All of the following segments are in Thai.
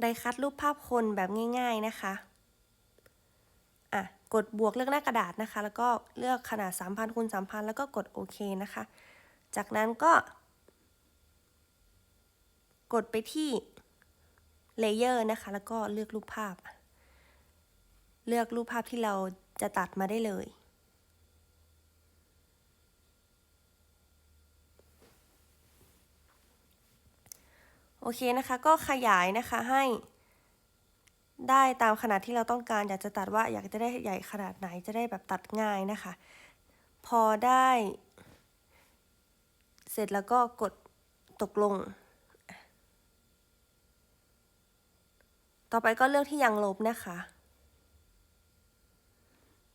ได้คัดรูปภาพคนแบบง่าย ๆนะคะ อะ กดบวกเลือกหน้ากระดาษนะคะ แล้วก็เลือกขนาด 3,000คูณ3,000 แล้วก็กดโอเคนะคะ จากนั้นก็ กดไปที่เลเยอร์นะคะ แล้วก็เลือกรูปภาพ เลือกรูปภาพที่เราจะตัดมาได้เลย โอเคนะคะ ก็ขยายนะคะให้ได้ตามขนาดที่เราต้องการ อยากจะตัดว่าอยากจะได้ใหญ่ขนาดไหนจะได้แบบตัดง่ายนะคะ พอได้ เสร็จแล้วก็กดตกลง ต่อไปก็เลือกที่ยังลบนะคะ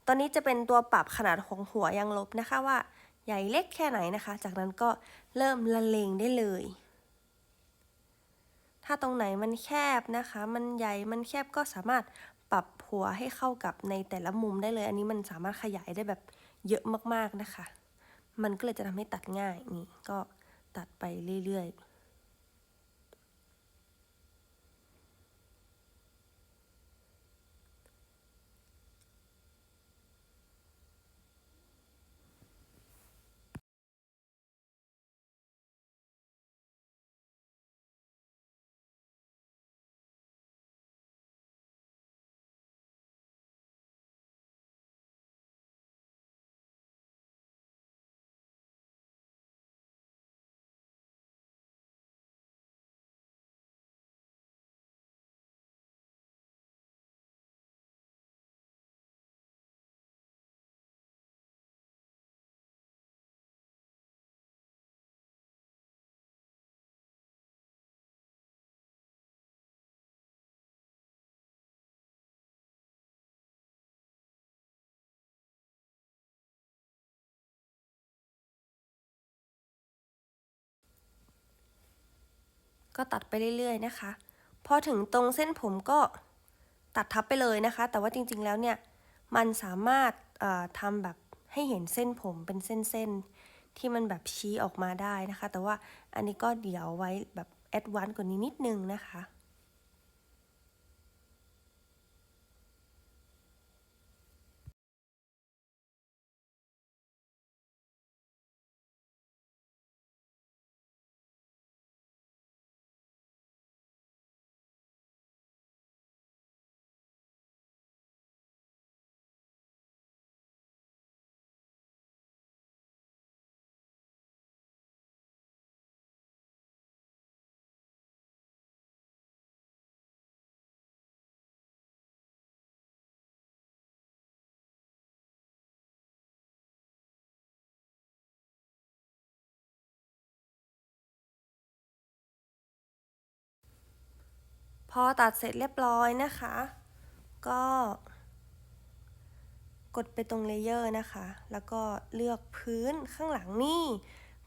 ตอนนี้จะเป็นตัวปรับขนาดของหัวยังลบนะคะว่าใหญ่เล็กแค่ไหนนะคะ จากนั้นก็เริ่มละเลงได้เลย ถ้าตรงไหนมันแคบนะคะ มันใหญ่ มันแคบก็สามารถปรับหัวให้เข้ากับในแต่ละมุมได้เลย อันนี้มันสามารถขยายได้แบบเยอะมากๆนะคะ มันก็เลยจะทำให้ตัดง่าย นี่ก็ตัดไปเรื่อยๆ ก็ตัดไปเรื่อยๆนะคะ พอถึงตรงเส้นผมก็ตัดทับไปเลยนะคะ แต่ว่าจริงๆแล้วเนี่ยมันสามารถทำแบบให้เห็นเส้นผมเป็นเส้นๆที่มันแบบชี้ออกมาได้นะคะ แต่ว่าอันนี้ก็เดี๋ยวไว้แบบแอดวานซ์กว่านี้นิดนึงนะคะ พอตัดเสร็จเรียบร้อยนะคะ ก็กดไปตรงเลเยอร์นะคะ แล้วก็เลือกพื้นข้างหลังนี่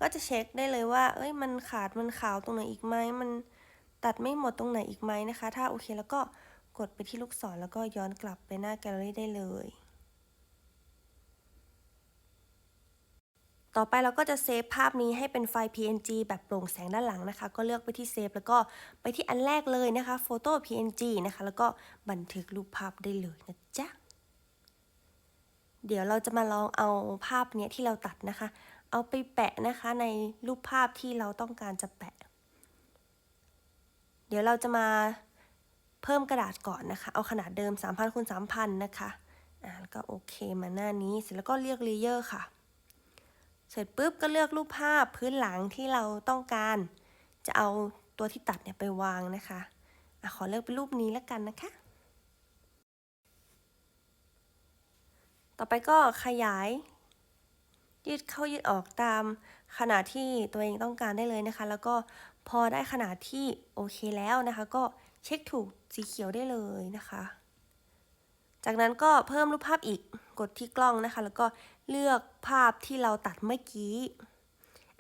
ก็จะเช็คได้เลยว่า เอ้ย มันขาด มันขาวตรงไหนอีกไหม มันตัดไม่หมดตรงไหนอีกไหมนะคะ ถ้าโอเคแล้วก็กดไปที่ลูกศรแล้วก็ย้อนกลับไปหน้าแกลเลอรี่ได้เลย ต่อไปเราก็จะเซฟภาพนี้ให้เป็นไฟล์ PNG แบบโปร่งแสงด้านหลังนะคะ ก็เลือกไปที่เซฟแล้วก็ไปที่อันแรกเลยนะคะ Photo PNG นะคะ แล้วก็บันทึกรูปภาพได้เลยนะจ๊ะ เดี๋ยวเราจะมาลองเอาภาพเนี้ยที่เราตัดนะคะ เอาไปแปะนะคะในรูปภาพที่เราต้องการจะแปะ เดี๋ยวเราจะมาเพิ่มกระดาษก่อนนะคะ เอาขนาดเดิม 3,000คูณ3,000 นะคะ อ่า แล้วก็โอเคมาหน้านี้ เสร็จแล้วก็เลือกเลเยอร์ค่ะ เสร็จปุ๊บก็เลือกรูปภาพพื้นหลังที่เราต้องการ จะเอาตัวที่ตัดเนี่ยไปวางนะคะอะขอเลือกเป็นรูปนี้แล้วกันนะคะ ต่อไปก็ขยาย ยืดเข้ายืดออกตามขนาดที่ตัวเองต้องการได้เลยนะคะ แล้วก็พอได้ขนาดที่โอเคแล้วนะคะ ก็เช็คถูกสีเขียวได้เลยนะคะ จากนั้นก็เพิ่มรูปภาพอีกกดที่กล้องนะคะ แล้วก็เลือกภาพที่เราตัดเมื่อกี้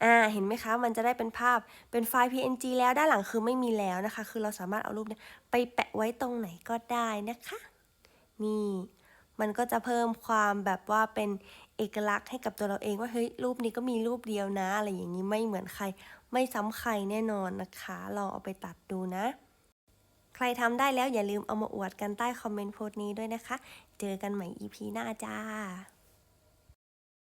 อ่าเห็นไหมคะ มันจะได้เป็นภาพเป็นไฟล์ PNG แล้วด้านหลังคือไม่มีแล้วนะคะ คือเราสามารถเอารูปเนี้ยไปแปะไว้ตรงไหนก็ได้นะคะ นี่ มันก็จะเพิ่มความแบบว่าเป็นเอกลักษณ์ให้กับตัวเราเองว่าเฮ้ยรูปนี้ก็มีรูปเดียวนะ อะไรอย่างนี้ไม่เหมือนใคร ไม่ซ้ำใครแน่นอนนะคะ ลองเอาไปตัดดูนะ ใครทำได้แล้วอย่าลืมเอามาอวดกันใต้คอมเมนต์โพสต์นี้ด้วยนะคะ เจอกันใหม่ EP หน้าจ้า